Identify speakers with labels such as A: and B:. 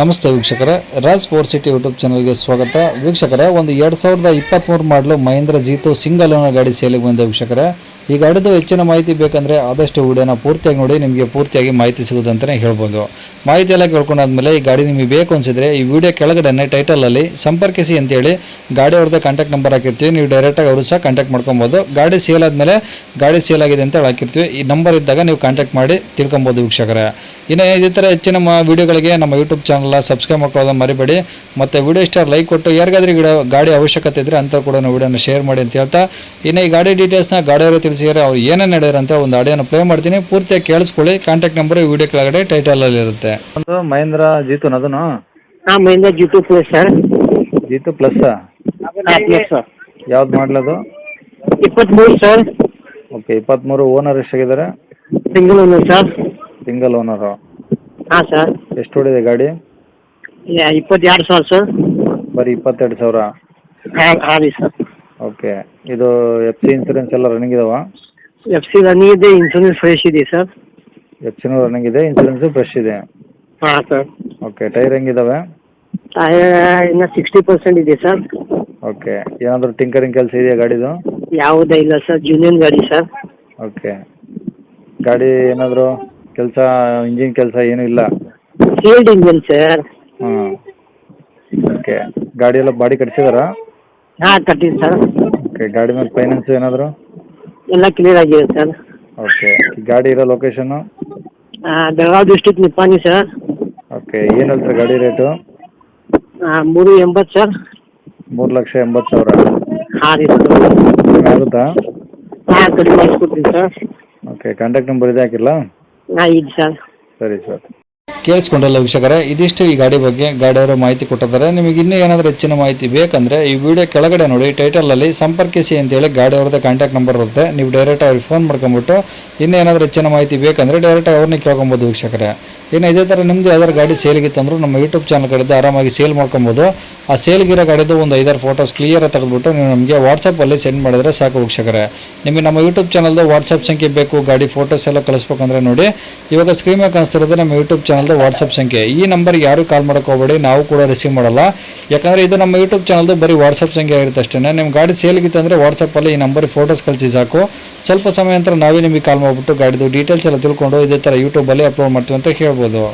A: ನಮಸ್ತೆ ವೀಕ್ಷಕರೇ. Raj four city YouTube ಚಾನಲ್ಗೆ ಸ್ವಾಗತ. ವೀಕ್ಷಕರೇ, ಒಂದು ಎರಡು ಸಾವಿರದ ಇಪ್ಪತ್ತ್ಮೂರು ಮಾಡಲು ಮಹೇಂದ್ರ ಜೀತು ಸಿಂಗಲ್ ಓನರ್ ಗಾಡಿ ಸೇಲಿಗೆ ಬಂದ ವೀಕ್ಷಕರೇ. ಈ ಗಾಡಿದು ಹೆಚ್ಚಿನ ಮಾಹಿತಿ ಬೇಕಂದರೆ ಆದಷ್ಟು ವಿಡಿಯೋನ ಪೂರ್ತಿಯಾಗಿ ನೋಡಿ, ನಿಮಗೆ ಪೂರ್ತಿಯಾಗಿ ಮಾಹಿತಿ ಸಿಗುತ್ತಂತಲೇ ಹೇಳ್ಬೋದು. ಮಾಹಿತಿ ಎಲ್ಲ ಕೇಳ್ಕೊಂಡಾದ್ಮೇಲೆ ಈ ಗಾಡಿ ನಿಮಗೆ ಬೇಕು ಅನಿಸಿದ್ರೆ ಈ ವಿಡಿಯೋ ಕೆಳಗಡೆ ಟೈಟಲಲ್ಲಿ ಸಂಪರ್ಕಿಸಿ ಅಂತೇಳಿ ಗಾಡಿ ಅವ್ರದ್ದು ಕಾಂಟ್ಯಾಕ್ಟ್ ನಂಬರ್ ಹಾಕಿರ್ತೀವಿ. ನೀವು ಡೈರೆಕ್ಟಾಗಿ ಅವರು ಸಹ ಕಾಂಟ್ಯಾಕ್ಟ್ ಮಾಡ್ಕೊಬೋದು. ಗಾಡಿ ಸೇಲ್ ಆದಮೇಲೆ ಗಾಡಿ ಸೇಲ್ ಆಗಿದೆ ಅಂತ ಹಾಕಿರ್ತೀವಿ. ಈ ನಂಬರ್ ಇದ್ದಾಗ ನೀವು ಕಾಂಟ್ಯಾಕ್ಟ್ ಮಾಡಿ ತಿಳ್ಕೊಬೋದು ವೀಕ್ಷಕರೇ. ಇನ್ನು ಇದೇ ಥರ ಹೆಚ್ಚಿನ ವಿಡಿಯೋಗಳಿಗೆ ನಮ್ಮ ಯೂಟ್ಯೂಬ್ ಚಾನಲ್ನ ಸಬ್ಸ್ಕ್ರೈಬ್ ಮಾಡ್ಕೊಳ್ಳೋದನ್ನ ಮರಿಬೇಡಿ. ಮತ್ತು ವಿಡಿಯೋ ಇಷ್ಟ ಲೈಕ್ ಕೊಟ್ಟು, ಯಾರಿಗಾದ್ರೂ ಗಿಡ ಗಾಡಿ ಅವಶ್ಯಕತೆ ಇದ್ದರೆ ಅಂತ ಕೂಡ ವಿಡಿಯೋನ ಶೇರ್ ಮಾಡಿ ಅಂತ ಹೇಳ್ತಾ. ಇನ್ನು ಈ ಗಾಡಿ ಡೀಟೇಲ್ಸ್ನ ಗಾಡಿಯವರು ತಿಳಿಸಿದರೆ ಅವ್ರು ಏನೇನು ನಡೆಯೋರು ಅಂತ ಒಂದು ಆಡಿಯೋನ ಪ್ಲೇ ಮಾಡ್ತೀನಿ. ಪೂರ್ತಿಯಾಗಿ ಕೇಳಿಸ್ಕೊಳ್ಳಿ. ಕಾಂಟ್ಯಾಕ್ಟ್ ನಂಬರ್ ಈ ವಿಡಿಯೋ ಕೆಳಗಡೆ ಟೈಟಲಲ್ಲಿ ಇರುತ್ತೆ. ಒಂದು ಮಹೇಂದ್ರ ಜೀತು ಅದನ್ನು?
B: ಹಾಂ Mahindra Jeeto plus sir
A: Jeeto plus
B: plus sir
A: ಯಾವ್ದು ಮಾಡಲದು
B: ಇಪ್ಪತ್ತ್ಮೂರು ಸರ್
A: ಓಕೆ ಇಪ್ಪತ್ತ್ಮೂರು owner ಎಷ್ಟಾಗಿದ್ದಾರೆ?
B: Single owner sir
A: single owner
B: ಹಾಂ ಸರ್
A: ಎಷ್ಟು ಹೊಡಿದೆ ಗಾಡಿ?
B: ಇಪ್ಪತ್ತೆರಡು ಸಾವಿರ ಸರ್
A: ಬರೀ ಇಪ್ಪತ್ತೆರಡು ಸಾವಿರ.
B: ಹಾಂ ರೀ ಸರ್
A: ಓಕೆ. ಇದು ಎಫ್ ಸಿ ಇನ್ಸೂರೆನ್ಸ್ ಎಲ್ಲ ರನ್ನಿಂಗ್ ಇದಾವ?
B: ಎಫ್ ಸಿ ರನ್ನಿಂಗ್ ಇದೆ ಇನ್ಸೂರೆನ್ಸ್ ಫ್ರೆಶ್ ಇದೆ ಸರ್.
A: ಎಫ್ ಸಿನೂ ರನ್ನಿಂಗ್ ಇದೆ ಇನ್ಸೂರೆನ್ಸು ಫ್ರೆಶ್ ಇದೆ.
B: ಹಾಂ ಸರ್.
A: ಓಕೆ ಟೈರ್ ಹೆಂಗಿದಾವೆ?
B: ಇನ್ನು ಸಿಕ್ಸ್ಟಿ ಪರ್ಸೆಂಟ್ ಇದೆ ಸರ್.
A: ಓಕೆ ಏನಾದರೂ ಟಿಂಕರಿಂಗ್ ಕೆಲಸ ಇದೆಯಾ ಗಾಡಿದು?
B: ಯಾವುದೇ ಇಲ್ಲ ಸರ್ ಜೂನಿಯನ್ ಗಾಡಿ ಸರ್.
A: ಓಕೆ. ಗಾಡಿ ಏನಾದರೂ ಕೆಲಸ ಇಂಜಿನ್ ಕೆಲಸ ಏನೂ ಇಲ್ಲ?
B: Field engine sir.
A: ಹಾಂ ಓಕೆ ಗಾಡಿ ಎಲ್ಲ ಬಾಡಿ ಕಟ್ಸಿದಾರಾ?
B: ಹಾಂ ಕಟ್ಟಿ ಸರ್.
A: ಓಕೆ ಗಾಡಿ ಮೇಲೆ ಫೈನಾನ್ಸ್ ಏನಾದರೂ?
B: ಎಲ್ಲ ಕ್ಲಿಯರ್ ಆಗಿದೆ ಸರ್.
A: ಓಕೆ ಗಾಡಿ ಇರೋ location
B: Belagavi district Nippani sir.
A: Okay ಏನು ಹೇಳ್ತಾರೆ ಗಾಡಿ ರೇಟು
B: ಮೂರು ಎಂಬತ್ತು ಸರ್.
A: ಮೂರು ಲಕ್ಷ ಎಂಬತ್ತು ಸಾವಿರ.
B: ಹಾಂ ರೀ ಸರ್.
A: ಆಗುತ್ತಾ?
B: ಹಾಂ ಕಡಿಮೆ ಮಾಡಿಸ್ಕೊಡ್ತೀನಿ ಸರ್.
A: ಓಕೆ ಕಾಂಟ್ಯಾಕ್ಟ್ ನಂಬರ್ ಇದೆ ಹಾಕಿಲ್ಲ?
B: ಹಾಂ ಇದೆ ಸರ್.
A: ಸರಿ ಸರ್. ಕೇಳಿಸ್ಕೊಂಡಲ್ಲ ವೀಕ್ಷಕರೇ, ಇದಿಷ್ಟು ಈ ಗಾಡಿ ಬಗ್ಗೆ ಗಾಡಿಯವರು ಮಾಹಿತಿ ಕೊಟ್ಟಿದ್ದಾರೆ. ನಿಮಗೆ ಇನ್ನೂ ಏನಾದರೂ ಹೆಚ್ಚಿನ ಮಾಹಿತಿ ಬೇಕಂದರೆ ಈ ವಿಡಿಯೋ ಕೆಳಗಡೆ ನೋಡಿ, ಟೈಟಲಲ್ಲಿ ಸಂಪರ್ಕಿಸಿ ಅಂತೇಳಿ ಗಾಡಿಯವ್ರದ್ದು ಕಾಂಟ್ಯಾಕ್ಟ್ ನಂಬರ್ ಇರುತ್ತೆ. ನೀವು ಡೈರೆಕ್ಟ್ ಅವ್ರಿಗೆ ಫೋನ್ ಮಾಡ್ಕೊಂಬಿಟ್ಟು ಇನ್ನೂ ಏನಾದರೂ ಹೆಚ್ಚಿನ ಮಾಹಿತಿ ಬೇಕಂದರೆ ಡೈರೆಕ್ಟ್ ಅವ್ರನ್ನೇ ಕೇಳ್ಕೊಬೋದು ವೀಕ್ಷಕರೇ. ಇನ್ನು ಇದೇ ಥರ ನಿಮ್ಮದು ಯಾವ್ದಾದ್ರು ಗಾಡಿ ಸೇಲಿಗಿತ್ತು ಅಂದರೂ ನಮ್ಮ ಯೂಟ್ಯೂಬ್ ಚಾನಲ್ ಕಡೆದು ಆರಾಮಾಗಿ ಸೇಲ್ ಮಾಡ್ಕೊಬೋದು. ಆ ಸೇಲ್ಗಿರೋ ಗಾಡಿದು ಒಂದು ಐದಾರು ಫೋಟೋಸ್ ಕ್ಲಿಯರಾಗಿ ತೆಗೆದುಬಿಟ್ಟು ನೀವು ನಮಗೆ ವಾಟ್ಸಪ್ಪಲ್ಲಿ ಸೆಂಡ್ ಮಾಡಿದರೆ ಸಾಕು ವೀಕ್ಷಕರೇ. ನಿಮಗೆ ನಮ್ಮ ಯೂಟ್ಯೂಬ್ ಚಾನಲ್ದು ವಾಟ್ಸಪ್ ಸಂಖ್ಯೆ ಬೇಕು, ಗಾಡಿ ಫೋಟೋಸ್ ಎಲ್ಲ ಕಳಿಸ್ಬೇಕಂದ್ರೆ ನೋಡಿ. ಇವಾಗ ಸ್ಕ್ರೀನ್ ಮೇಲೆ ಕಾಣಿಸ್ತಿರೋದು ನಮ್ಮ ಯೂಟ್ಯೂಬ್ ಚಾನಲ್ದು ವಾಟ್ಸಪ್ ಸಂಖ್ಯೆ. ಈ ನಂಬರ್ಗೆ ಯಾರು ಕಾಲ್ ಮಾಡೋಕೆ ಹೋಗಬೇಡಿ, ನಾವು ಕೂಡ ರಿಸೀವ್ ಮಾಡಲ್ಲ. ಯಾಕಂದರೆ ಇದು ನಮ್ಮ ಯೂಟ್ಯೂಬ್ ಚಾನಲ್ದು ಬರೀ ವಾಟ್ಸಪ್ ಸಂಖ್ಯೆ ಆಗಿರುತ್ತೆ ಅಷ್ಟೇ. ನಿಮ್ಮ ಗಾಡಿ ಸೇಲ್ಗಿತ್ತು ಅಂದರೆ ವಾಟ್ಸಪ್ಪಲ್ಲಿ ಈ ನಂಬರ್ ಫೋಟೋಸ್ ಕಳಿಸಿ ಸಾಕು. ಸ್ವಲ್ಪ ಸಮಯ ನಂತರ ನಾವೇ ನಿಮಗೆ ಕಾಲ್ ಮಾಡಿಬಿಟ್ಟು ಗಾಡಿದು ಡೀಟೇಲ್ಸ್ ಎಲ್ಲ ತಿಳ್ಕೊಂಡು ಇದೇ ಥರ ಯೂಟ್ಯೂಬಲ್ಲಿ ಅಪ್ಲೋಡ್ ಮಾಡ್ತೀವಿ ಅಂತ ಹೇಳ್ಬೋದು.